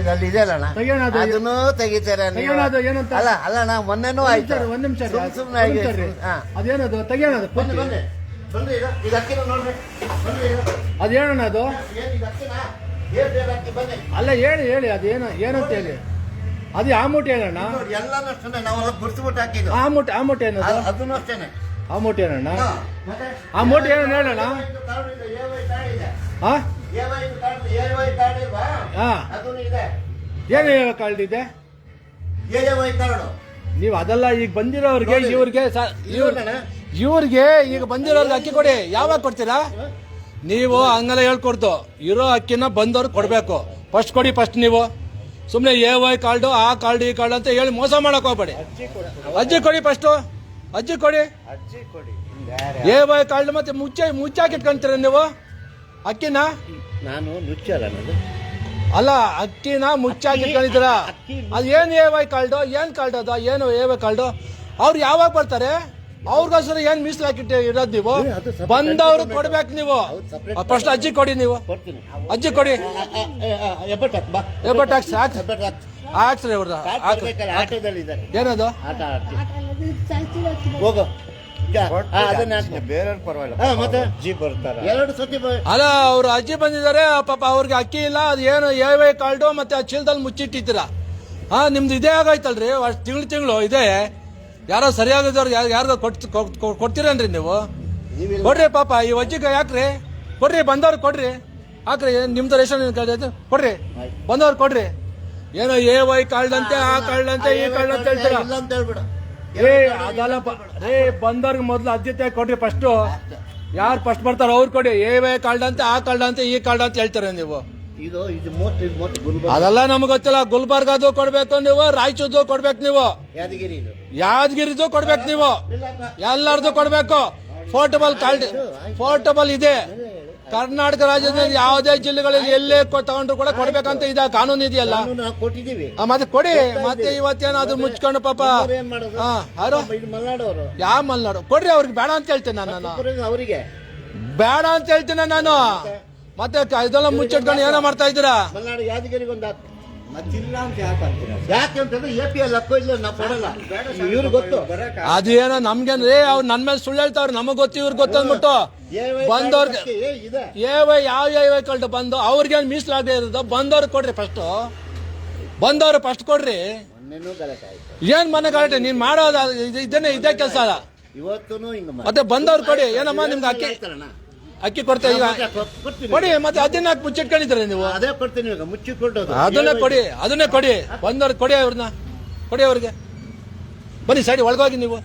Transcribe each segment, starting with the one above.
ಇದಲ್ಲಿ ಇದೆ ತೆಗಿಯೋಣ ಅದು. ಅದನ್ನು ತೆಗಿತಾರೆ ನೀವು. ತೆಗಿಯೋಣ ಅದು ಏನಂತ? ಅಲ್ಲ ಅಲ್ಲಣ್ಣ ಮೊನ್ನೆನೂ ಆಯ್ತು ನಿಮಿಷ ರೀ, ಒಂದ್ ನಿಮಿಷ ರೀ. ಸುಮ್ ಸುಮ್ನೆ ಒಂದ್ ಆಗಿ- ರೀ. ಹಾ. ಅದೇನದು ತೆಗಿಯೋಣ ಅದು ಬನ್ನಿ ಪೂರ್ತಿ. ಬನ್ನಿ ಬನ್ನಿ ಇದು ಅಕ್ಕಿನ ನೋಡ್ರಿ ಬನ್ನಿ ಇದು. ಅದು ಏನ್ ಇದು ಅಕ್ಕಿನ ಏನ್ ಏನ್ ಅಕ್ಕಿ ಬನ್ನಿ ಅಲ್ಲ ಹೇಳಿ ಹೇಳಿ ಅದೇನು ಏನಂತ ಹೇಳಿ ಅದು ಆ ಮೂಟೆ ಏನಣ್ಣ ನೋಡಿ ಎಲ್ಲಾನು ಅಷ್ಟೇ ನಾವೆಲ್ಲ ಗುರ್ಸ್ಬಿಟ್ಟು ಹಾಕಿದ್ದು ಆ ಮೂಟೆ ಆ ಮೂಟೆ ಏನದು ಅದ್- ಅದನ್ನು ಅಷ್ಟೇನೆ ಆ ಮೂಟೆ ಏನಣ್ಣ ಹಾ. ಮತ್ತೆ? ಆ ಮೂಟೆ ಏನೋ ಹೇಳೋಣ ಇದು ಕಾರ್ಡ್ ಇದೆ, AY ಕಾರ್ಡ್ ಇದೆ. ಹಾ AY ಕಾರ್ಡ್ AY ಕಾರ್ಡ್ ಇಲ್ವಾ? ಹಾ. ಏನು ಹೇಳಕ್ ಕಳ್ದಿದ್ದೆ. ನೀವು ಅದೆಲ್ಲ ಈಗ ಬಂದಿರೋರ್ಗೆ. ಇವ್ರಿಗೆ? ಇವ್ರಿಗೆ ಈಗ ಬಂದಿರೋರ್ಗೆ ಅಕ್ಕಿ ಕೊಡಿ. ಯಾವಾಗ ಕೊಡ್ತೀರಾ? ನೀವು ಹಂಗೆಲ್ಲ ಹೇಳ್ಕೊಡ್ತು ಇರೋ ಅಕ್ಕಿನ ಬಂದವ್ರಿಗೆ ಕೊಡಬೇಕು. ಫಸ್ಟ್ ಕೊಡಿ ಫಸ್ಟ್ ನೀವು. ಸುಮ್ಮನೆ ಎ ವೈ ಕಾರ್ಡು ಆ ಕಾರ್ಡು ಈ ಕಾರ್ಡು ಅಂತ ಹೇಳಿ ಮೋಸ ಮಾಡಕ್ ಹೋಗ್ಬೇಡಿ. ಅಜ್ಜಿ ಕೊಡಿ. ಫಸ್ಟು ಅಜ್ಜಿ ಕೊಡಿ. ಅಜ್ಜಿ ಕೊಡಿ. ಎ ವೈ ಕಾರ್ಡು ಮತ್ತೆ ಮುಚ್ಚ ಮುಚ್ಚಾಕಿಟ್ಕೊಂತೀರ ನೀವು? ಅಕ್ಕಿನ? ನಾನು ನುಚ್ಚಲ್ಲ ನಾನು. ಅಲ್ಲ ಅಕ್ಕಿನ ಮುಚ್ಚಾಗಿ ಕಳಿದ್ರ ಅದು ಏನು ಎ ವೈ ಕಾರ್ಡು ಏನು ಕಾರ್ಡು ಅದ ಏನು ಎ ವೈ ಕಾರ್ಡು ಅವ್ರು ಯಾವಾಗ ಬರ್ತಾರೆ? ಅವ್ರಿಗೋಸ್ಕರ ಏನ್ ಮೀಸಲು ಹಾಕಿಟ್ಟು ಇರೋದು ನೀವು? ಬಂದವರು ಕೊಡ್ಬೇಕು ನೀವು. ಫಸ್ಟ್ ಅಜ್ಜಿ ಕೊಡಿ ನೀವು. ಕೊಡ್ತೀನಿ. ಅಜ್ಜಿ ಕೊಡಿ. ಎಬ್ಬಟ್ ಹಾಕ್ಸ್ ಹಾಕ್ಸ್ರಿ ಅವ್ರದ್ದು ಏನದು? ಅದನ್ನ ಹಾಕ್ತೀನಿ. ಪರವಾಗಿಲ್ಲ. ಮತ್ತೆ? ಅಜ್ಜಿ ಬರ್ತಾರ. ಎರಡು ಸತಿ ಬ- ಅಲ್ಲ ಅವ್ರ ಅಜ್ಜಿ ಬಂದಿದ್ದಾರೆ ಪಾಪ ಅವ್ರಿಗೆ ಅಕ್ಕಿ ಇಲ್ಲ ಅದು ಏನು ಎ ವೈ ಕಾರ್ಡು ಮತ್ತೆ ಆ ಚೀಲದಲ್ಲಿ ಮುಚ್ಚಿಟ್ಟಿದ್ದೀರಾ? ಹಾ ನಿಮ್ದು ಇದೇ ಆಗೈತಲ್ರಿ ಅಷ್ಟು ತಿಂಗಳು ತಿಂಗಳು ಇದೆ. ಯಾರೋ ಸರಿಯಾಗಿದ್ದವ್ರು ಯಾರು ಕೊ- ಕೊಡ್ತೀರೇನ್ರಿ ನೀವು. ಕೊಡ್ರಿ ಪಾಪ ಈ ಅಜ್ಜಿಗೆ ಯಾಕ್ರಿ? ಕೊಡ್ರಿ ಬಂದವ್ರು ಕೊಡ್ರಿ. ಹಾಕ್ರಿ ನಿಮ್ದು ರೇಷನ್? ಕೊಡ್ರಿ. ಬಂದವ್ರು ಕೊಡ್ರಿ. ಏನೋ ಎ ವೈ ಕಾರ್ಡ್ ಅಂತೆ ಆ ಕಾರ್ಡ್ ಅಂತೆ ಈ ಕಾರ್ಡ್ ಅಂತ ಹೇಳ್ತೀರಾ ಏ ಅದಲ್ಲಪ್ಪ. ರೇ ಬಂದವ್ರಿಗೆ ಮೊದಲು ಆದ್ಯತೆ ಕೊಡ್ರಿ ಫಸ್ಟ್ ಯಾರು ಫಸ್ಟ್ ಬರ್ತಾರ ಅವ್ರು ಕೊಡಿ. ಎ ವೈ ಕಾರ್ಡ್ ಅಂತ ಆ ಕಾಲ್ಡ್ ಅಂತ ಈ ಕಾಲ್ಡ್ ಅಂತ ಹೇಳ್ತಾರೆ ನೀವು? ಇದು ಇದು ಮೋಟ್ ಇದು ಮೋಟ್ ಗುಲ್ಬರ್ಗ. ಅದೆಲ್ಲ ನಮ್ಗೆ ಗೊತ್ತಿಲ್ಲ. ಗುಲ್ಬರ್ಗದು ಕೊಡ್ಬೇಕು ನೀವು ರಾಯಚೂರ್ದು ಕೊಡ್ಬೇಕು ನೀವು. ಯಾದಗಿರಿ ಇದು ಯಾದಗಿರಿದು ಕೊಡ್ಬೇಕು ನೀವು. ಎಲ್ಲಾರ್ದು ಕೊಡ್ಬೇಕು. ಫೋರ್ಟಬಲ್ ಕಾರ್ಡ್ ಫೋರ್ಟಬಲ್ ಇದೆ. ಕರ್ನಾಟಕ ರಾಜ್ಯದಲ್ಲಿ ಯಾವುದೇ ಜಿಲ್ಲೆಗಳಲ್ಲಿ ಎಲ್ಲೇ ತಗೊಂಡ್ರು ಕೂಡ ಕೊಡ್ಬೇಕಂತ ಇದೆ. ಕಾನೂನು ಇದೆಯಲ್ಲ? ಕಾನೂನು ನಾವು ಕೊಟ್ಟಿದ್ದೀವಿ. ಆ, ಮತ್ತೆ ಕೊಡಿ. ಮತ್ತೆ ಇವತ್ತೇನು ಅದು ಮುಚ್ಕೊಂಡು ಪಾಪ. ಅವ್ರು ಏನ್ ಮಾಡೋದು? ಹಾ ಯಾರು? ಪಾಪ ಇದು ಮಲ್ನಾಡವರು. ಯಾವ ಮಲ್ನಾಡು? ಕೊಡ್ರಿ ಅವ್ರಿಗೆ ಬೇಡ ಅಂತ ಹೇಳ್ತೇನೆ ನಾನು. ನಾನು ಅವರಿಗೆ. ಬೇಡ ಅಂತ ಹೇಳ್ತೇನೆ ನಾನು. ಮತ್ತೆ ಕ- ಇದೆಲ್ಲ ಮುಚ್ಚಿಟ್ಕೊಂಡು ಏನೋ ಮಾಡ್ತಾ ಇದ್ದೀರಾ? ಮಲ್ನಾಡು ಯಾದಗಿರಿಗೆ ಒಂದು ಹಾಕು. ಮತ್ತಿಲ್ಲ ಅಂತ ಯಾಕೆ ಅಂತೀರ? ಯಾಕೆ ಅಂತಂದ್ರೆ ಎ ಪಿ ಎಲ್ ಹಕ್ಕೋ ಇಲ್ಲ ನಾವು ಕೊಡಲ್ಲ. ಇವ್ರಿಗೆ ಗೊತ್ತು. ಅದು ಏನೋ ನಮ್ಗೇನ್ರಿ ಅವ್ರು ನನ್ ಮೇಲೆ ಸುಳ್ಳು ಹೇಳ್ತಾವ್ರು ನಮಗ್ ಗೊತ್ತು ಇವ್ರಿಗೆ ಗೊತ್ತು ಅಂದ್ಬಿಟ್ಟು AY ಬಂದವ್ರಿಗೆ ಏ, ಇದೆ. ಏ ವೈ ಯಾವ ಯಾವ ಕಳ್ದು ಬಂದು ಅವ್ರಿಗೇನು ಮೀಸಲಾಗದೆ ಇರೋದು? ಬಂದವ್ರಿಗೆ ಕೊಡ್ರಿ ಫಸ್ಟ್ ಬಂದವ್ರು ಫಸ್ಟ್ ಕೊಡ್ರಿ. ಮೊನ್ನೆನೂ ಗಲಾಟೆ ಆಯ್ತು. ಏನ್ ಮನೆ ಗಲಾಟೆ? ನೀನ್ ಮಾಡೋದ ಇದು- ಇದನ್ನೇ ಇದೇ ಕೆಲಸ ಇವತ್ತೂ ಇವತ್ತು ಮತ್ತೆ ಬಂದವ್ರು ಕೊಡಿ. ಏನಮ್ಮ ನಿಮ್ಗೆ ಅಕ್ಕಿ? ಅಕ್ಕಿ ಕೊಡ್ತೇವೆ ಈಗ ಕೊಡ್ತೀನಿ. ಕೊಡಿ ಮತ್ತೆ ಅದನ್ನ ಹಾಕಿ ಮುಚ್ಚಿಟ್ಕೊಂಡಿದ್ರೆ ನೀವು? ಅದೇ ಕೊಡ್ತೀನಿ ಈಗ ಮುಚ್ಚಿ ಕೊಡೋದು ಅದನ್ನೇ ಕೊಡಿ ಅದನ್ನೇ ಕೊಡಿ. ಬಂದವ್ರು ಕೊಡಿ ಅವ್ರನ್ನ. ಕೊಡಿ ಅವ್ರಿಗೆ. ಬನ್ನಿ ಸೈಡ್ ಒಳಗೋಗಿ ನೀವು.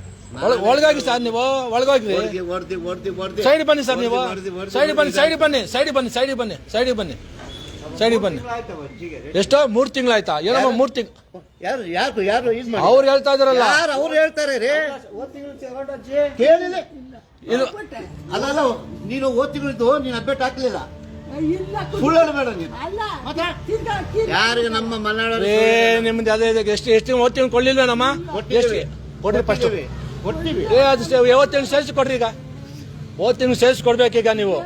ಒಳಗಾಗಿ ಒಳಗೋಗಿ ಸರ್ ನೀವು ಒಳಗೋಗಿ. ಹೊಡ್ದಿ ಹೊಡ್ದಿ ಹೊಡ್ದಿ ಹೊಡ್ದಿ. ಸೈಡ್ ಬನ್ನಿ ಸರ್ ನೀವು. ಹೊಡ್ದಿ, ಹೊಡ್ದಿ, ಸೈಡ್ ಬನ್ನಿ ಹೊಡ್ದಿ. ಸೈಡ್ ಬನ್ನಿ ಸೈಡ್ ಬನ್ನಿ ಸೈಡ್ ಬನ್ನಿ ಸೈಡ್ ಬನ್ನಿ ಸೈಡ್ ಬನ್ನಿ. ಎಷ್ಟೋ ಮೂರ್ ತಿಂಗಳಾಯ್ತಾ? ಏನಮ್ಮ ಮೂರ್ ತಿಂಗ್ ಯಾರು ಯಾರು ಯಾರು ಇದ್ ಮಾಡಿ? ಅವ್ರು ಹೇಳ್ತಾ ಇದಾರಲ್ಲ ಯಾರು ಅವ್ರು ಹೇಳ್ತಾರೆ ರೀ? ಕೇಳಿಲ್ಲ. ಇದು ಅಲ್ಲ ಅಲ್ಲ ನೀನು ಓದ್ತಿಗಳಿದ್ದು ನೀನು ಅಭ್ಯಟ್ ಹಾಕ್ಲಿಲ್ಲ. ಇಲ್ಲ ಸುಳ್ಳು ಹೇಳ್ಬೇಡ ನೀನು. ಅಲ್ಲ ಮತ್ತೆ? ಯಾರಿಗೆ ನಮ್ಮ ಮಲೆನಾಡು ಏ ನಿಮ್ದು ಅದೇ ಇದೆ ಎಷ್ಟು ಎಷ್ಟು ಓದ್ ತಿಂಗಳು ಕೊಡ್ಲಿಲ್ವೇನಮ್ಮ? ಎಷ್ಟು? ಕೊಡ್ರಿ ಫಸ್ಟ್ ಕೊಡ್ತೀವಿ ಏ ಅದು ಯಾವತ್ತು ತಿಂಗಳು ಸೇರಿಸಿ ಕೊಡ್ರಿ ಈಗ. ಓದ್ ತಿಂಗಳು ಸೇರಿಸಿ ಕೊಡ್ಬೇಕೀಗ ನೀವು.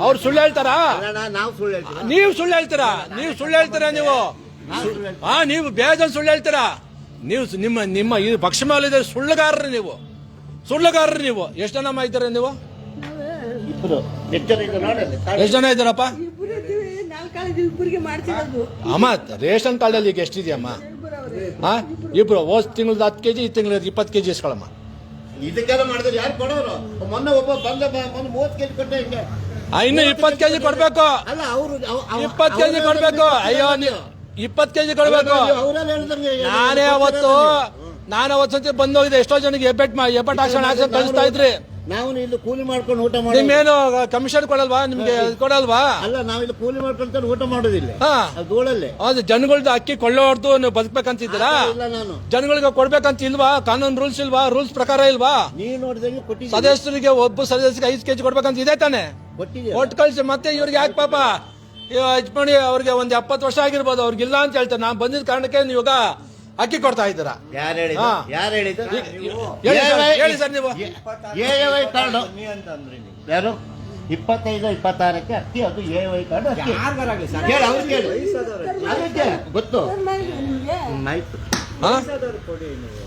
ಅವ್ರು ಸುಳ್ಳು ಹೇಳ್ತಾರಾ? ನಾವು ಸುಳ್ಳು ಹೇಳ್ತೀವಿ. ನೀವು ಸುಳ್ಳು ಹೇಳ್ತೀರಾ? ನೀವು ಸುಳ್ಳು ಹೇಳ್ತೀರಾ ನೀವು? ಹಾ ನೀವು ಬೇಜನ್ ಸುಳ್ಳು ಹೇಳ್ತೀರಾ? ನೀವು ಸ್- ನಿಮ್ಮ ನಿಮ್ಮ ಈ ಪಕ್ಷ ಮೇಲೆ ಸುಳ್ಳುಗಾರರು ನೀವು. ಸುಳ್ಳುಗಾರರು ನೀವು. ಎಷ್ಟು ಜನ ಇದ್ದೀರಾ ನೀವು? ಎಷ್ಟು ಜನ ಇದ್ದಾರಪ್ಪ? ಅಮ್ಮ ರೇಷನ್ ಕಾರ್ಡಲ್ಲಿ ಈಗ ಎಷ್ಟಿದೆಯಮ್ಮ? ಹಾ ಇಬ್ರು. ಹೋದ್ ತಿಂಗಳದ ಹತ್ತು ಕೆಜಿ ಈ ತಿಂಗಳ ಇಪ್ಪತ್ತು ಕೆಜಿ ಇಸ್ಕೊಳಮ್ಮ. ಇದಕ್ಕೆಲ್ಲ ಮಾಡಿದ್ರೆ ಯಾರು ಕೊಡೋರು? ಮೊನ್ನೆ ಒಬ್ಬ ಬಂದ ಮೊನ್ನೆ ಮೂವತ್ತು ಕೆಜಿ ಕೊಟ್ಟೆ ಹಿಂಗೆ. ಇನ್ನು ಇಪ್ಪತ್ತು ಕೆಜಿ ಕೊಡ್ಬೇಕು. ಅಲ್ಲ ಅವರು ಇಪ್ಪತ್ತು ಕೆಜಿ ಕೊಡ್ಬೇಕು. ಅಯ್ಯೋ ನೀವು ಇಪ್ಪತ್ತು ಕೆಜಿ ಕೊಡ್ಬೇಕು. ನಾನೇ ಅವತ್ತು ನಾನು ಅವತ್ತು ಸತಿ ಬಂದೋಗಿದೆ ಎಷ್ಟೋ ಜನಕ್ಕೆ ಎಬ್ಬೆಟ್ ಎಬ್ಬೆಟ್ ಹಾಕ್ಸೋಣ ಹಾಕ್ಸೋಣ ಕಳಿಸ್ತಾ ಇದ್ರಿ. ನಾವು ಇಲ್ಲಿ ಕೂಲಿ ಮಾಡ್ಕೊಂಡು ಊಟ ಮಾಡಿ ನಿಮ್ಗೇನು ಕಮಿಷನ್ ಕೊಡಲ್ವಾ? ನಿಮ್ಗೆ ಕೊಡಲ್ವಾ? ಅಲ್ಲ ನಾವಿಲ್ಲಿ ಕೂಲಿ ಮಾಡ್ಕೊಂಡು ಊಟ ಮಾಡೋದಿಲ್ಲ ಧೂಳಲ್ಲಿ. ಅದು ಜನಗಳ್ದು ಅಕ್ಕಿ ಕೊಳ್ಳೆ ಹೊಡೆದು ನೀವು ಬದುಕ್ಬೇಕಂತಿದ್ದೀರಾ? ಇಲ್ಲ ಜನಗಳಿಗೆ ಕೊಡ್ಬೇಕಂತ ಇಲ್ವಾ? ಕಾನೂನು ರೂಲ್ಸ್ ಇಲ್ವಾ? ರೂಲ್ಸ್ ಪ್ರಕಾರ ಇಲ್ವಾ? ನೀವು ನೋಡಿದಂಗೆ ಸದಸ್ಯರಿಗೆ ಒಬ್ಬ ಸದಸ್ಯರಿಗೆ ಐದು ಕೆಜಿ ಕೊಡ್ಬೇಕಂತ ಇದೆ ತಾನೆ? ಒಟ್ಟು ಕಳ್ಸಿ ಮತ್ತೆ ಇವ್ರಿಗೆ ಯಾಕೆ ಪಾಪ? ಯಜಮಾನಿ ಅವ್ರಿಗೆ ಒಂದು ಎಪ್ಪತ್ತು ವರ್ಷ ಆಗಿರ್ಬೋದು ಅವ್ರಿಗಿಲ್ಲ ಅಂತ ಹೇಳ್ತಾರೆ. ನಾನು ಬಂದಿದ್ದ ಕಾರಣಕ್ಕೆ ನೀವು ಇವಾಗ ಅಕ್ಕಿ ಕೊಡ್ತಾ ಇದ್ದೀರಾ? ಯಾರು ಹೇಳಿದ ಹಾ. ಯಾರು ಹೇಳಿದ್ದು? ಹೇಳಿ ಸರ್, ಹೇಳಿ ಸರ್ ನೀವು. A Y card. ಬನ್ನಿ ನೀವು. ಯಾರು? ಇಪ್ಪತ್ತೈದು ಇಪ್ಪತ್ತಾರಕ್ಕೆ ಅಕ್ಕಿ ಅದು ಎ ವೈ ಕಾರ್ಡ್ ಅಕ್ಕಿ. ಯಾರ್ಗಾರಾಗ್ಲಿ ಸರ್? ಕೇಳಿ ಅವ್ರು ಕೇಳಿ. ಅದಕ್ಕೆ ಗೊತ್ತು. ಹ್ಮ್, ಆಯ್ತು ಹಾ? ಕೊಡಿ ನೀವು.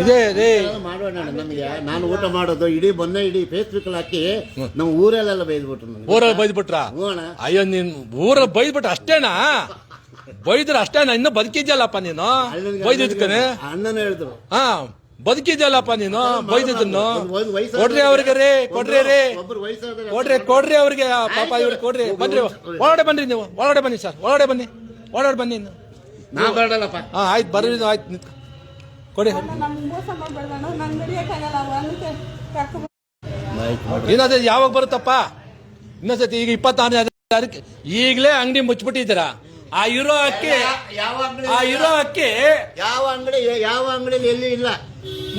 ಇದೇ ರೀ ಏನಾದ್ರು ಮಾಡೋಣ ಅಣ್ಣ ನಮಗೆ. ನಾನು ಊಟ ಮಾಡೋದು ಇಡೀ ಮೊನ್ನೆ ಇಡೀ ಫೇಸ್ಬುಕ್ ಹಾಕಿ ನಮ್ಮ ಊರಲ್ಲೆಲ್ಲ ಬೈದ್ಬಿಟ್ರು ನನಗೆ ಊರಲ್ಲಿ ಬೈದ್ಬಿಟ್ರ? ಹ್ಞೂ ಅಣ್ಣ. ಅಯ್ಯೋ ನೀನ್ ಊರಲ್ಲಿ ಬೈದ್ಬಿಟ್ರ ಅಷ್ಟೇನಾ? ಬೈದ್ರ ಅಷ್ಟೇ ಇನ್ನು ಬದುಕಿದ್ಯಲ್ಲಪ್ಪ ನೀನು? ಬೈದಿದ್ಕನೆ ಅಣ್ಣನ ಹೇಳಿದ್ರು. ಹಾ ಬದುಕಿದ್ಯಲ್ಲಪ್ಪ ನೀನು? ಬೈದಿದ್ದನ್ನು? ಕೊಡ್ರಿ ಅವ್ರಿಗೆ ರೀ ಕೊಡ್ರಿ ರೀ. ಕೊಡ್ರಿ ಕೊಡ್ರಿ ಅವ್ರಿಗೆ ಪಾಪ ಇವ್ರಿಗೆ ಕೊಡ್ರಿ. ಬನ್ರಿ ಒಳಗಡೆ ಬನ್ರಿ ನೀವು ಒಳಗಡೆ ಬನ್ನಿ ಸರ್ ಒಳಗಡೆ ಬನ್ನಿ ಒಳಗಡೆ ಬನ್ನಿ ಇನ್ನು. ನಾ ಬೇಡಲ್ಲಪ್ಪ ಹಾ ಆಯ್ತು ಬರ್ರಿ ನೀವು, ಆಯ್ತು ನಿಂತ್ಕೊ. ಕೊಡಿ. ಇನ್ನೊಂದ್ ಯಾವಾಗ ಬರುತ್ತಪ್ಪ? ಇನ್ನೊಂದ್ಸತಿ ಈಗ ಇಪ್ಪತ್ತಾರನೇ ತಾರೀಕು ಈಗಲೇ ಅಂಗಡಿ ಮುಚ್ಚಿಬಿಟ್ಟಿದ್ದೀರಾ? ಆ ಇರೋ ಅಕ್ಕಿ ಯಾವ ಅಂಗಡಿ ಆ ಇರೋ ಅಕ್ಕಿ ಯಾವ ಅಂಗಡಿ ಯಾವ ಅಂಗಡಿಲಿ ಎಲ್ಲಿ ಇಲ್ಲ?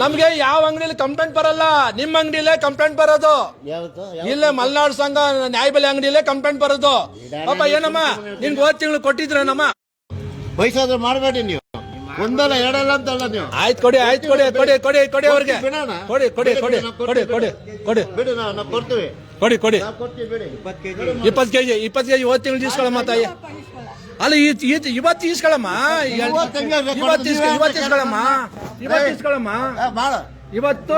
ನಮ್ಗೆ ಯಾವ ಅಂಗಡಿಲಿ ಕಂಪ್ಲೇಂಟ್ ಬರಲ್ಲ. ನಿಮ್ಮ ಅಂಗಡಿಲೇ ಕಂಪ್ಲೇಂಟ್ ಬರೋದು. ಇಲ್ಲ ಇಲ್ಲೇ ಮಲ್ನಾಡು ಸಂಘ ನ್ಯಾಯಬೆಲೆ ಅಂಗಡಿಲೇ ಕಂಪ್ಲೇಂಟ್ ಬರೋದು. ಪಾಪ ಏನಮ್ಮ? ನಿನ್ಗೆ ಹೋದ್ ತಿಂಗಳು ಕೊಟ್ಟಿದ್ರೇನಮ್ಮ ಬಯಸಾದ್ರೆ ಮಾಡಬೇಡಿ ನೀವು. ಒಂದಲ್ಲ ಎರಡಲ್ಲ ಅಂತಲ್ಲ ನೀವು. ಆಯ್ತು ಕೊಡಿ ಆಯ್ತು ಕೊಡಿ ಕೊಡಿ ಕೊಡಿ ಕೊಡಿ ಅವ್ರಿಗೆ. ಬಿಡೋಣ. ಕೊಡಿ ಕೊಡಿ ಕೊಡಿ ಕೊಡಿ ಕೊಡಿ ಕೊಡಿ. ಬಿಡಿ ನಾವು ಕೊಡ್ತೀವಿ. ಕೊಡಿ ಕೊಡಿ. ಇಪ್ಪತ್ತು ಕೆಜಿ. ಇಪ್ಪತ್ತು ಕೆಜಿ ಹೋದ್ ತಿಂಗಳು ಇಸ್ಕೊಳ್ಳಮ್ಮ ತಾಯಿ. ಅಲ್ಲ ಇವತ್ತು ಇಸ್ಕೊಳಮ್ಮ ಇವತ್ತು ಇಸ್ಕೊಳಮ್ಮ ಇವತ್ತು ಇಸ್ಕೊಳಮ್ಮ ಇವತ್ತು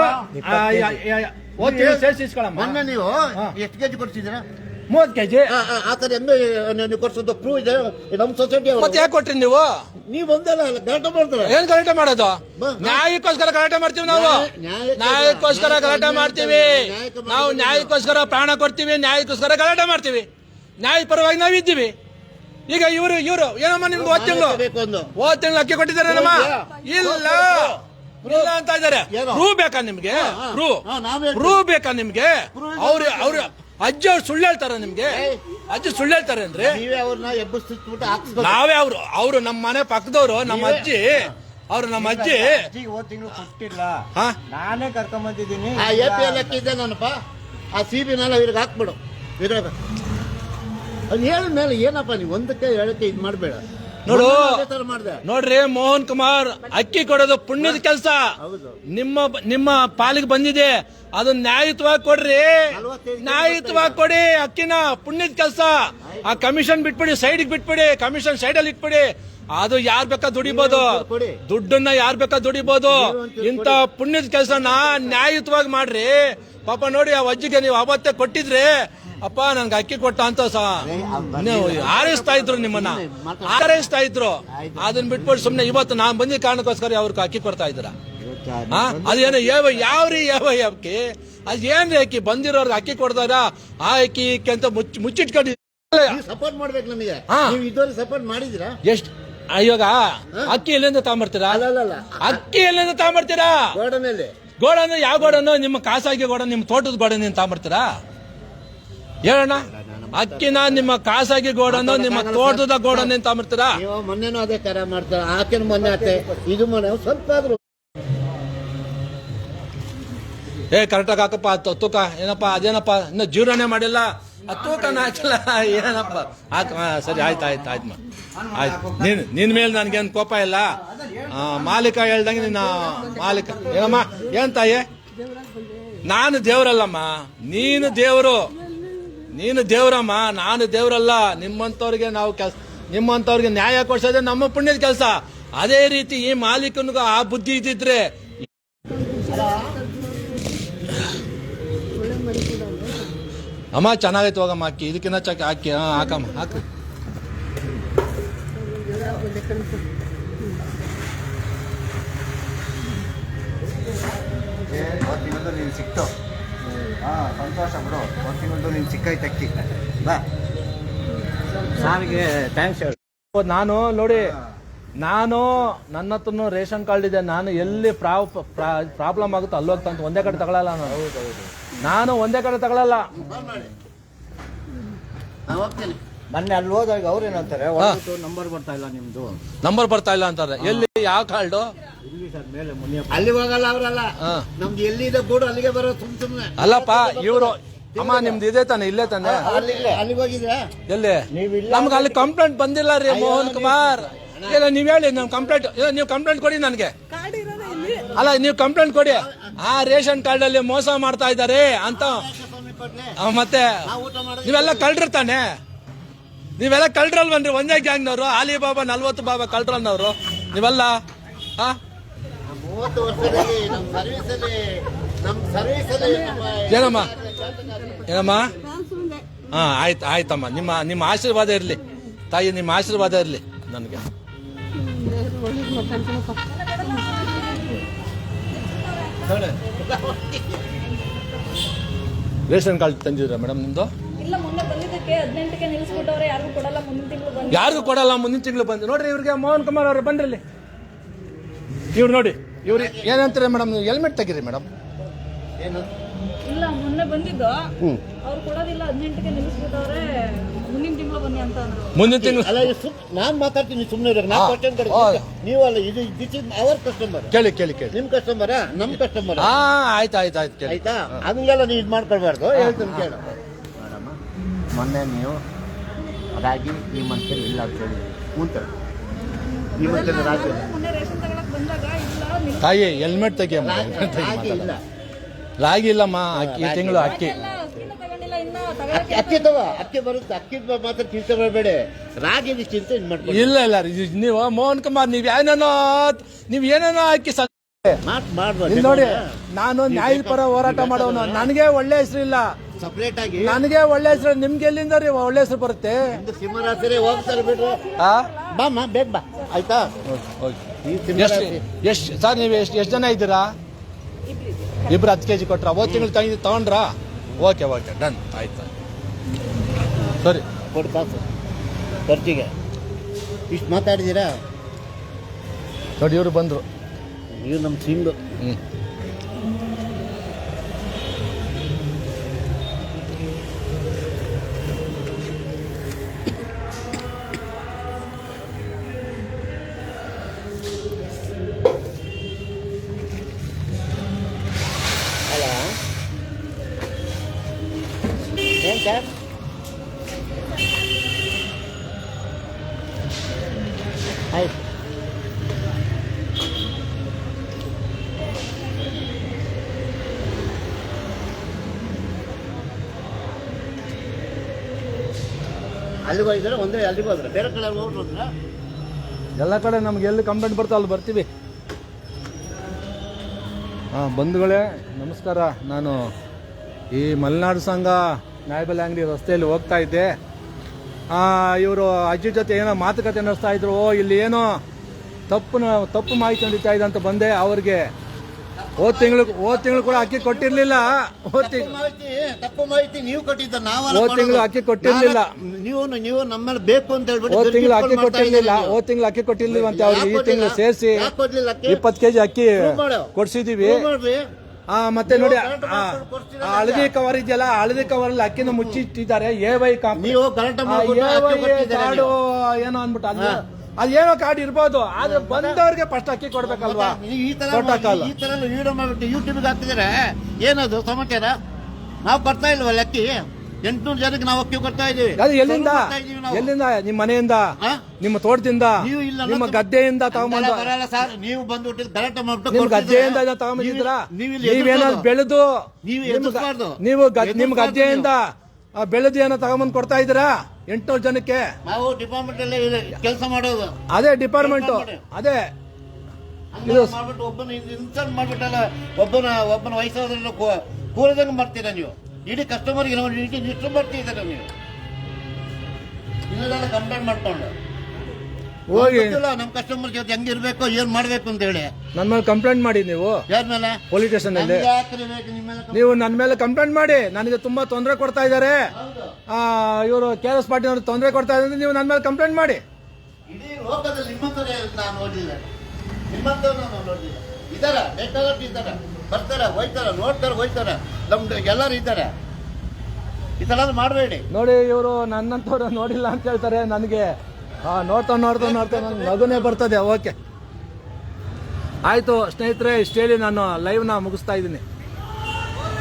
ಇಸ್ಕೊಳಮ್ಮ ಮೊನ್ನೆ ನೀವು. ಎಷ್ಟು ಕೆಜಿ ಕೊಡ್ತಿದ್ದೀರಾ ಮೂವತ್ತು ಕೆಜಿ. ಆ, ಥರ ಹೆಂಗೆ ನೀವು ಕೊಡ್ಸೋದು ಪ್ರೂವ್ ಇದೆ. ನಮ್ಮ ಸೊಸೈಟಿ ಮತ್ತೆ ಯಾಕೆ ಕೊಟ್ರಿ ನೀವು? ನೀವು ಒಂದಲ್ಲ ಗಲಾಟೆ ಮಾಡ್ತಾರೆ? ಏನ್ ಗಲಾಟೆ ಮಾಡೋದು. ನ್ಯಾಯಕ್ಕೋಸ್ಕರ ಗಲಾಟೆ ಮಾಡ್ತೀವಿ ನಾವು. ನ್ಯಾಯ- ನ್ಯಾಯಕ್ಕೋಸ್ಕರ- ಗಲಾಟೆ ಮಾಡ್ತೀವಿ. ನಾವು ನ್ಯಾಯಕ್ಕೋಸ್ಕರ ಪ್ರಾಣ ಕೊಡ್ತೀವಿ ನ್ಯಾಯಕ್ಕೋಸ್ಕರ ಗಲಾಟೆ ಮಾಡ್ತೀವಿ. ನ್ಯಾಯ ಪರವಾಗಿ ನಾವು ಇದ್ದೀವಿ ಈಗ ಇವರು ಇವರು ಏನಮ್ಮ ನಿಮ್ಗೆ ಹೋದ ತಿಂಗಳು? ಬೇಕು ಒಂದು. ಹೋದ್ ತಿಂಗಳು ಅಕ್ಕಿ ಕೊಟ್ಟಿದ್ದಾರೇನಮ್ಮ ಇಲ್ಲ. ಇಲ್ಲ ಅಂತ ಇದಾರೆ ರೂ ಬೇಕಾ ನಿಮ್ಗೆ? ರೂ ರೂ ಬೇಕಾ ನಿಮ್ಗೆ? ಅವ್ರು ಅವ್ರ ಅಜ್ಜಿ ಅವ್ರು ಸುಳ್ಳು ಹೇಳ್ತಾರ ನಿಮ್ಗೆ? ಅಜ್ಜಿ ಸುಳ್ಳು ಹೇಳ್ತಾರೆ ಅಂದ್ರೆ? ನೀವೇ ಅವ್ರನ್ನ ಎಬ್ಬಿಸ್ಬಿಟ್ಟು ಹಾಕ್ಸ್ಬೇಕು. ನಾವೇ ಅವ್ರು ಅವ್ರು ನಮ್ಮ ಮನೆ ಪಕ್ಕದವ್ರು ನಮ್ಮ ಅಜ್ಜಿ ಅವ್ರು ನಮ್ಮ ಅಜ್ಜಿ. ತಿಂಗಳು ಕೊಟ್ಟಿಲ್ಲ. ಹಾ. ನಾನೇ ಕರ್ಕೊಂಡ್ ಬಂದಿದ್ದೀನಿ ಆ ಎ ಪಿ ಎಲ್ ನನಪ್ಪ ಆ ಸಿ ಬಿ ನೆಲ್ಲ ಇವ್ರಿಗೆ ಹಾಕ್ಬಿಡು. ಇದ್ರಾಗ ಅದು ಹೇಳಿದ ಮೇಲೆ ಏನಪ್ಪ ನೀವು ಒಂದಕ್ಕೆ ಹೇಳಕ್ಕೆ ಇದು ಮಾಡಬೇಡ? ನೋಡು. ನೋಡ್ರಿ ಮೋಹನ್ ಕುಮಾರ್ ಅಕ್ಕಿ ಕೊಡೋದು ಪುಣ್ಯದ ಕೆಲಸ. ನಿಮ್ಮ ನಿಮ್ಮ ಪಾಲಿಗೆ ಬಂದಿದೆ. ಅದು ನ್ಯಾಯಯುತವಾಗಿ ಕೊಡ್ರಿ. ನ್ಯಾಯಯುತವಾಗಿ ಕೊಡಿ ಅಕ್ಕಿನ ಪುಣ್ಯದ ಕೆಲಸ. ಆ ಕಮಿಷನ್ ಬಿಟ್ಬಿಡಿ ಸೈಡ್ಗೆ ಬಿಟ್ಬಿಡಿ ಕಮಿಷನ್ ಅಲ್ಲಿ ಇಟ್ಬಿಡಿ. ಅದು ಯಾರ್ ಬೇಕಾ ದುಡಿಬೋದು? ಕೊಡಿ. ದುಡ್ಡನ್ನ ಯಾರ್ ಬೇಕಾ ದುಡಿಬೋದು? ಇಂತ ಪುಣ್ಯದ ಕೆಲಸನ ನ್ಯಾಯಯುತವಾಗಿ ಮಾಡ್ರಿ. ಪಾಪ ನೋಡಿ ಆ ಅಜ್ಜಿಗೆ ನೀವು ಅವತ್ತೇ ಕೊಟ್ಟಿದ್ರೆ ಅಪ್ಪ ನನ್ಗೆ ಅಕ್ಕಿ ಕೊಟ್ಟ ಅಂತ ಸಹ ಇದ್ರು ನಿಮ್ಮನ್ನ. ಆರೈಸ್ತಾ ಇದ್ರು. ಅದನ್ನ ಬಿಟ್ಬಿಟ್ಟು ಸುಮ್ನೆ ಇವತ್ತು ನಾನ್ ಬಂದಿದ್ದ ಕಾರಣಕ್ಕೋಸ್ಕರ ಅವ್ರಿಗೆ ಅಕ್ಕಿ ಕೊಡ್ತಾ ಇದ್ದೀರಾ? ಅದೇನು ಯಾವ ಯಾವ ರೀ ಯಾವ ಅಕ್ಕಿ ಅದ್ ಏನ್ರಿ ಅಕ್ಕಿ? ಬಂದಿರೋರ್ಗೆ ಅಕ್ಕಿ ಕೊಡ್ತಾರ ಆ ಅಕ್ಕಿ ಇಕ್ಕಿ ಅಂತ ಮುಚ್ಚಿ ಮುಚ್ಚಿಟ್ಕೊಂಡು ಸಪೋರ್ಟ್ ಮಾಡ್ಬೇಕು ನೀವು ಇದುವರೆಗೆ ಸಪೋರ್ಟ್ ಮಾಡಿದ್ರಾ ಎಷ್ಟು? ಇವಾಗ ಅಕ್ಕಿ ಎಲ್ಲಿಂದ ತಗೊಂಬರ್ತೀರಾ? ಅಕ್ಕಿ ಎಲ್ಲಿಂದ ತಗೊಂಬರ್ತೀರಾ? ಗೋಡನಲ್ಲಿ. ಗೋಡನ್ನು ಯಾವ ಗೋಡನ್ನು ನಿಮ್ಮ ಖಾಸಗಿ ಗೋಡನ್ ನಿಮ್ಮ ತೋಟದ ಗೋಡನ್ನು ತಗೊಂಬರ್ತೀರಾ? ಹೇಳೋಣ ಅಕ್ಕಿನ ನಿಮ್ಮ ಖಾಸಗಿ ಗೋಡನ್ನು ನಿಮ್ಮ ತೋಟದ ಗೋಡನ್ ಅಂತ ನೀವು ಮೊನ್ನೆನೂ ಅದೇ ಕರ ಮಾಡ್ತಾರೆ ಆಕಿನ ಮೊನ್ನೆ ಅತ್ತೆ ಇದು ಮೊನ್ನೆ ಸ್ವಲ್ಪ ಆದ್ರೂ. ಏ ಕರೆಕ್ಟಾಗಿ ಹಾಕಪ್ಪ ತೂಕ. ಏನಪ್ಪ ಅದೇನಪ್ಪ ಇನ್ನು ಜೀರ್ಣನೆ ಮಾಡಿಲ್ಲ. ತೂಕನ ಹಾಕಿಲ್ಲ. ಏನಪ್ಪ? ಹಾಕ ಸರಿ ಆಯ್ತು ಆಯ್ತು ಆಯ್ತು ಮಾ ಆಯ್ತು. ನೀನ್ ನಿನ್ ಮೇಲೆ ನನ್ಗೇನು ಕೋಪ ಇಲ್ಲ? ಮಾಲೀಕ ಹೇಳ್ದಂಗೆ ನಿನ್ನ ಮಾಲೀಕ. ಏನಮ್ಮ ಏನ್ ತಾಯಿ? ನಾನು ದೇವರಲ್ಲಮ್ಮ. ನೀನು ದೇವರು. ನೀನು ದೇವರಮ್ಮ, ನಾನು ದೇವರಲ್ಲ, ನಿಮ್ಮಂಥವ್ರಿಗೆ ನಾವು ಕೆಲ್ಸ, ನಿಮ್ಮಂಥವ್ರಿಗೆ ನ್ಯಾಯ ಕೊಡ್ಸೋದೇ ನಮ್ಮ ಪುಣ್ಯದ ಕೆಲಸ. ಅದೇ ರೀತಿ ಈ ಮಾಲೀಕನಿಗೂ ಆ ಬುದ್ಧಿ ಇದ್ದಿದ್ರೆ ಅಮ್ಮ, ಚೆನ್ನಾಗೈತೆ ಹೋಗಮ್ಮ ಅಕ್ಕಿ ಇದಕ್ಕಿನ್ನ ಚಕ್ ಹಾಕಿ, ಹಾಂ, ಹಾಕಮ್ಮ, ಹಾಕು. ಸಿಕ್ತಾವ ಸಿಕ್ತು? ಹಾಂ ಸಂತೋಷ ಬಿಡು. ಒಂದು ನೀನು ಸಿಕ್ಕೈತೆ ಅಕ್ಕಿ ಬಾ. ಸಾರಿಗೆ ಥ್ಯಾಂಕ್ಸ್ ಹೇಳಿ. ಹೌದ್, ನಾನು ನೋಡಿ ನಾನು ನನ್ನ ಹತ್ರನು ರೇಷನ್ ಕಾರ್ಡ್ ಇದೆ. ನಾನು ಎಲ್ಲಿ ಪ್ರಾಬ್ಲಮ್ ಆಗುತ್ತೋ ಅಲ್ಲಿ ಹೋಗ್ತಾ ಅಂತ ಒಂದೇ ಕಡೆ ತಗೊಳಲ್ಲ ನಾನು. ನಾನು ಒಂದೇ ಕಡೆ ತಗೊಳಲ್ಲ. ನಾನು ಹೋಗ್ತೇನೆ. ಮೊನ್ನೆ ಅಲ್ಲಿ ಹೋದಾಗ ಅವ್ರೇನಂತಾರೆ ಏನಂತಾರೆ ನಂಬರ್ ಬರ್ತಾ ಇಲ್ಲ ನಿಮ್ದು. ನಂಬರ್ ಬರ್ತಾ ಇಲ್ಲ ಅಂತಾರೆ. ಎಲ್ಲಿ ಯಾವ ಕಾರ್ಡು ಇಲ್ಲಿ ಸರ್ ಮೇಲೆ ಮುನಿಯಪ್ಪ ಅಲ್ಲಿ ಹೋಗಲ್ಲ ಅವರಲ್ಲ. ಹಾ. ನಮ್ದು ಎಲ್ಲಿದೆ ಬೋರ್ಡ್ ಅಲ್ಲಿಗೆ ಬರೋ ಸುಮ್ ಸುಮ್ನೆ. ಅಲ್ಲಪ್ಪ ಇವರು ಅಮ್ಮ ನಿಮ್ದು ಇದೆ ತಾನೆ ಇಲ್ಲೇ ತಾನೆ? ಅಲ್ಲಿಗೆ ಅಲ್ಲಿಗೆ ಹೋಗಿದ್ರೆ? ಎಲ್ಲಿ? ನೀವಿಲ್ಲ. ನಮ್ಗೆ ಅಲ್ಲಿ ಕಂಪ್ಲೇಂಟ್ ಬಂದಿಲ್ಲ ರೀ ಮೋಹನ್ ಕುಮಾರ್. ಇಲ್ಲ ನೀವ್ ಹೇಳಿ ನಮ್ ಕಂಪ್ಲೇಂಟ್ ನೀವು ಕಂಪ್ಲೇಂಟ್ ಕೊಡಿ ನನಗೆ. ಕಾಡ್ ಇರೋದೇ ಇಲ್ಲಿ. ಅಲ್ಲ ನೀವು ಕಂಪ್ಲೇಂಟ್ ಕೊಡಿ. ಆ ರೇಷನ್ ಕಾರ್ಡ್ ಅಲ್ಲಿ ಮೋಸ ಮಾಡ್ತಾ ಇದ್ದಾರೆ ಅಂತ. ಮತ್ತೆ ನೀವೆಲ್ಲ ಕಳ್ರಿ ತಾನೆ ನೀವೆಲ್ಲ ನೀವೆಲ್ಲ ಕಳ್ರಲ್ವನ್ರಿ ಒಂದೇ ಗ್ಯಾಂಗ್ನವರು ಆಲಿ ಬಾಬಾ ನಲ್ವತ್ತು ಬಾಬಾ ಕಳ್ರನ್ನವ್ರು ನೀವೆಲ್ಲ ಹಾ ಮೂವತ್ತು ವರ್ಷದಲ್ಲಿ ನಮ್ಮ ಸರ್ವಿಸಲ್ಲಿ ನಮ್ಮ ಸರ್ವಿಸಲ್ಲಿ ಏನಮ್ಮ? ಏನಮ್ಮ? ಹಾ ಆಯ್ತು ಆಯ್ತಮ್ಮ. ನಿಮ್ಮ ನಿಮ್ಮ ಆಶೀರ್ವಾದ ಇರಲಿ. ತಾಯಿ ನಿಮ್ಮ ಆಶೀರ್ವಾದ ಇರಲಿ ನನಗೆ. ರೇಷನ್ ಕಾರ್ಡ್ ತಂದಿದ್ರ ಮೇಡಮ್ ನಿಮ್ದು? ಇಲ್ಲ ಮೊನ್ನೆ ಬಂದಿದ್ದಕ್ಕೆ ಹದಿನೆಂಟಕ್ಕೆ ನಿಲ್ಲಿಸ್ಬಿಟ್ಟವ್ರೆ ಯಾರಿಗೂ ಕೊಡಲ್ಲ ಮುಂದಿನ ತಿಂಗಳು ಬಂದು ಯಾರಿಗೂ ಕೊಡಲ್ಲ ಮುಂದಿನ ತಿಂಗಳು ಬಂದು ನೋಡ್ರಿ ಇವ್ರಿಗೆ ಮೋಹನ್ ಕುಮಾರ್ ಅವ್ರು ಬಂದ್ರಲ್ಲಿ. ಇವ್ರು ನೋಡಿ. ಇವ್ರು ಏನಂತಾರೆ ಮೇಡಮ್ ನೀವು ಹೆಲ್ಮೆಟ್ ತೆಗೀರಿ ಮೇಡಮ್. ಏನು? ಇಲ್ಲ ಮೊನ್ನೆ ಬಂದಿದ್ದು. ಹ್ಞೂ ಅವ್ರು ಕೊಡೋದಿಲ್ಲ ಹದಿನೆಂಟಕ್ಕೆ ನಿಲ್ಲಿಸ್ಬಿಟ್ಟವ್ರೆ ಮುಂದಿನ ತಿಂಗಳು ಬನ್ನಿ ಅಂತ ಅಂದ್ರು. ಮುಂದಿನ ತಿಂಗಳು ಅಲ್ಲ ನಾನು ಮಾತಾಡ್ತೀನಿ ಸುಮ್ಮನೆ ಇರೋ ನಾನು. ಕ್ವಶನ್ ಕಡೆ. ನೀವು ಅಲ್ಲ ಇದು ದಿಸ್ ಇಸ್ ಅವರ್ ಕಸ್ಟಮರ್ ಕೇಳಿ ಕೇಳಿ ಕೇಳಿ. ನಿಮ್ಮ ಕಸ್ಟಮರಾ ನಮ್ಮ ಕಸ್ಟಮರ್ ಹಾ ಆಯ್ತು ಆಯ್ತು ಆಯ್ತು ಕೇಳಿ. ಆಯ್ತಾ? ಹಂಗೆಲ್ಲ ನೀವು ಇದು ಮಾಡ್ಕೊಳ್ಬಾರ್ದು. ಹೇಳ್ತೀನಿ ಕೇಳು. ಮೇಡಮ್ ಮೊನ್ನೆ ನೀವು ರಾಗಿ ಈ ಮಂತಲ್ಲಿ ಇಲ್ಲ ಅಂತ ಹೇಳಿ ಮುಂತ ಈ ಮತ್ತೆ ರಾಜು ತಾಯಿ ಹೆಲ್ಮೆಟ್ ತೆಗಿಯಮ್ಮ ರಾಗಿ ತೆಗಿ ರಾಗಿ ಇಲ್ಲ. ರಾಗಿ ಇಲ್ಲಮ್ಮ ಅಕ್ಕಿ ತಿಂಗಳು ಅಕ್ಕಿ. ಅಕ್ಕಿ ತವ ಅಕ್ಕಿ ಬರುತ್ತೆ. ಅಕ್ಕಿ ಮಾತ್ರ ಚಿಂತೆ ಮಾಡಬೇಡಿ. ರಾಗಿ ಚಿಂತೆ ಇದು ಇಲ್ಲ ಇಲ್ಲ ಇದು ನೀವು ಮೋಹನ್ ಕುಮಾರ್ ನೀವ್ ಏನೇನೋ ನೀವ್ ಏನೇನೋ ಅಕ್ಕಿ ಸ- ಮಾತ್ ಮಾಡ್ಬೋದು ನೋಡಿ ನಾನು ನ್ಯಾಯದ ಪರ ಹೋರಾಟ ಮಾಡೋನು. ನನಗೆ ಒಳ್ಳೆ ಹೆಸರಿಲ್ಲ ಸಪ್ರೇಟ್ ಆಗಿ. ನನಗೆ ಒಳ್ಳೆ ಹೆಸರು ನಿಮ್ಗೆ ಎಲ್ಲಿಂದ ರೀ ಒಳ್ಳೆ ಹೆಸರು ಬರುತ್ತೆ? ಸಿಂಹರಾತ್ರಿ ಹೋಗ್ತಾರೆ ಬಿಡ್ರಿ. ಆ? ಬಾ ಬೇಗ ಬಾ. ಆಯ್ತಾ? ಈ ಎಷ್ಟು? ಎಷ್ಟು? ಸರ್ ನೀವು ಎಷ್ಟು ಎಷ್ಟು ಜನ ಇದ್ದೀರಾ? ಇಬ್ರು ಹತ್ತು ಕೆ ಜಿ ಕೊಟ್ರಾ? ಹೋದ್ ತಿಂಗಳು ತಂಗಿ ತಗೊಂಡ್ರಾ? Okay okay done. ಆಯ್ತು. ಸರಿ. ಕೊಡಿ ಕಾಸು. ಖರ್ಚಿಗೆ. ಇಷ್ಟು ಮಾತಾಡಿದ್ದೀರಾ ನೋಡಿ ಇವರು ಬಂದರು. ನೀವು ನಮ್ಮ ಸಿಂಗು. ಹ್ಞೂ ಅಲ್ಲಿಗೆ ಹೋಗಿದ್ರೆ ಒಂದೇ ಅಲ್ಲಿಗೆ ಬೇರೆ ಕಡೆ ಎಲ್ಲ ಕಡೆ ನಮ್ಗೆ ಎಲ್ಲಿ ಕಂಪ್ಲೇಂಟ್ ಬರ್ತಾ ಅಲ್ಲಿ ಬರ್ತೀವಿ. ಹಾಂ, ಬಂಧುಗಳೇ, ನಮಸ್ಕಾರ. ನಾನು ಈ ಮಲೆನಾಡು ಸಂಘ ನ್ಯಾಯಬೆಲೆ ಅಂಗಡಿ ರಸ್ತೆಯಲ್ಲಿ ಹೋಗ್ತಾ ಇದ್ದೆ. ಇವರು ಅಜ್ಜಿ ಜೊತೆ ಏನೋ ಮಾತುಕತೆ ನಡೆಸ್ತಾ ಇದ್ರು. ಇಲ್ಲಿ ಏನೋ ತಪ್ಪು ತಪ್ಪು ಮಾಹಿತಿ ನಡೀತಾ ಇದೆ ಅಂತ ಬಂದೆ. ಅವ್ರಿಗೆ ಹೋದ್ ತಿಂಗಳು ಹೋದ್ ತಿಂಗಳು ಕೂಡ ಅಕ್ಕಿ ಕೊಟ್ಟಿರ್ಲಿಲ್ಲ. ಹೋದ್ ಮಾಹಿತಿ ತಪ್ಪು ಮಾಹಿತಿ ನೀವು ಕೊಟ್ಟಿದ್ದ ನಾವಲ್ಲ ಹೋದ್ ತಿಂಗಳು ಅಕ್ಕಿ ಕೊಟ್ಟಿರ್ಲಿಲ್ಲ. ನೀವು ನೀವು ನಮ್ಮಲ್ಲಿ ಬೇಕು ಅಂತ ಹೇಳ್ಬಿಟ್ಟು ಹೋದ್ ತಿಂಗಳು ಅಕ್ಕಿ ಕೊಟ್ಟಿರ್ಲಿಲ್ಲ. ಹೋದ್ ತಿಂಗಳು ಅಕ್ಕಿ ಕೊಟ್ಟಿರ್ಲಿಲ್ಲ ಅಂತ ಅವ್ರಿಗೆ. ಈ ತಿಂಗಳು ಸೇರಿಸಿ? ಇಪ್ಪತ್ತು ಕೆಜಿ ಅಕ್ಕಿ ಮಾಡು. ಕೊಡ್ಸಿದೀವಿ. ಮಾಡ್ರಿ. ಆ ಮತ್ತೆ ನೋಡಿ ಆ, ಮಾಡ್ಕೊಂಡು ಕೊಡ್ತೀರಾ ಆ ಹಳದಿ ಕವರ್ ಇದೆಯಲ್ಲ ಆ ಹಳದಿ ಕವರ್ ಅಲ್ಲಿ ಅಕ್ಕಿನ ಮುಚ್ಚಿಟ್ಟಿದ್ದಾರೆ. ಎ ವೈ ಕಾಂಪ್ ನೀವು ಕರೆಕ್ಟ್ ಮಾಡ್ಬಿಟ್ಟು ಅಕ್ಕಿ ಕೊಟ್ಟಿದ್ದೀರಾ ಕಾರ್ಡು ನೀವು. ಏನೋ ಅನ್ಬಿಟ್ಟು ಅದು ಅದೇನೋ ಕಾರ್ಡ್ ಇರ್ಬೋದು ಆದ್ರೆ ಬಂದವ್ರಿಗೆ ಫಸ್ಟ್ ಅಕ್ಕಿ ಕೊಡ್ಬೇಕಲ್ವಾ? ಈ ತರ ಈ ತರ ವಿಡಿಯೋ ಮಾಡ್ಬಿಟ್ಟು ಯೂಟ್ಯೂಬ್ಗೆ ಹಾಕ್ತಿದ್ರೆ. ಏನದು ಸಮಾಚಾರ ನಾವು ಕೊಡ್ತಾ ಇಲ್ವಲ್ಲ ಅಕ್ಕಿ ಎಂಟ್ನೂರು ಜನಕ್ಕೆ ನಾವು ಅಕ್ಕಿ ಕೊಡ್ತಾ ಇದೀವಿ ಅದು ಎಲ್ಲಿಂದ. ಎಲ್ಲಿಂದ? ನಿಮ್ಮ ಮನೆಯಿಂದ? ನಿಮ್ಮ ತೋಟದಿಂದ? ನೀವು ಇಲ್ಲ ನಿಮ್ಮ ಗದ್ದೆಯಿಂದ ತಗೊಂಬಂದ? ಬರಲ್ಲ ಸರ್. ನೀವು ಬಂದ್ಬಿಟ್ಟು ಮಾಡ್ಬಿಟ್ಟು ನಿಮ್ ಕೊಡ್ತಿದ್ದೀರಾ? ಗದ್ದೆಯಿಂದ ತಗೊಂಡ್ರ ತಗೊಂಬಂದಿದ್ರ ನೀವೇನಾದ್ರು ಬೆಳೆದು ನೀವು ನಿಮ್ಮ ನೀವು ನಿಮ್ಮ ಗದ್ದೆಯಿಂದ ಬೆಳೆದು ಏನೋ ತಗೊಂಬಂದು ಕೊಡ್ತಾ ಇದ್ದೀರಾ? ಎಂಟ್ನೂರು ಜನಕ್ಕೆ? ನಾವು ಡಿಪಾರ್ಟ್ಮೆಂಟ್ ಅಲ್ಲಿ ಕೆಲಸ ಮಾಡೋದು. ಅದೇ ಡಿಪಾರ್ಟ್ಮೆಂಟ್ ಅದೇ. ಮಾಡ್ಬಿಟ್ಟು ಒಬ್ಬನ ಇನ್ಸಲ್ಟ್ ಮಾಡ್ಬಿಟ್ಟಲ್ಲ ಒಬ್ಬನ ಒಬ್ಬನ ವಯಸ್ಸಾದ್ರಲ್ಲ ಕೂರದಂಗೆ ಮಾಡ್ತೀರಾ ನೀವು? ಇಡೀ ಕಸ್ಟಮರ್ಗೆ ನಾವು ಇಡೀ ನಿಷ್ಠ ಮಾಡ್ತಿದ್ದೀರಾ ನೀವು? ಇನ್ನೆಲ್ಲ ಕಂಪ್ಲೇಂಟ್ ಮಾಡ್ಕೊಂಡು. ಹೋಗಿ. ಗೊತ್ತಿಲ್ಲ ನಮ್ಮ ಕಸ್ಟಮರ್ ಜೊತೆ ಹೆಂಗಿರ್ಬೇಕು ಏನ್ ಮಾಡ್ಬೇಕು ಅಂತ ಹೇಳಿ. ನನ್ನ ಮೇಲೆ ಕಂಪ್ಲೇಂಟ್ ಮಾಡಿ ನೀವು. ಯಾರ ಮೇಲೆ? ಪೊಲೀಸ್ ಸ್ಟೇಷನ್ ಅಲ್ಲಿ. ನಮ್ಗೆ ನಿಮ್ಮ ಮೇಲೆ ನೀವು ನನ್ನ ಮೇಲೆ ಕಂಪ್ಲೇಂಟ್ ಮಾಡಿ. ನನಗೆ ತುಂಬಾ ತೊಂದರೆ ಕೊಡ್ತಾ ಇದ್ದಾರೆ. ಇವರು ಕೆ ಆರ್ ಎಸ್ ಪಾಟೀಲ್ ತೊಂದರೆ ಕೊಡ್ತಾ ಇದ್ದಾರೆ ನೀವು ನನ್ನ ಮೇಲೆ ಕಂಪ್ಲೇಂಟ್ ಮಾಡಿ. ಇಡೀ ಲೋಕದಲ್ಲಿ ನಿಮ್ಮಂತರೇ ನಾನು ನೋಡಿಲ್ಲ ನಾನು ನೋಡಿಲ್ಲ ಇದಾರ ಬೇಕಾದಷ್ಟು ಇದ್ದಾರೆ. ಬರ್ತಾರೆ ಹೋಯ್ತಾರೆ ನೋಡ್ತಾರೆ ಹೋಯ್ತಾರೆ. ನಮ್ದು ಎಲ್ಲರೂ ಇದ್ದಾರೆ. ಈ ಮಾಡಬೇಡಿ. ನೋಡಿ ಇವರು ನನ್ನಂತವ್ರು ನೋಡಿಲ್ಲ ಅಂತ ಹೇಳ್ತಾರೆ. ನನಗೆ ಹಾ, ನೋಡ್ತಾ ನೋಡ್ತಾ ನೋಡ್ತಾ ನನಗೆ ನಗುನೇ ಬರ್ತದೆ, ಓಕೆ. ಆಯ್ತು, ಸ್ನೇಹಿತರೆ, ಇಷ್ಟೇಳಿ ನಾನು ಲೈವ್ನ ಮುಗಿಸ್ತಾ ಇದ್ದೀನಿ.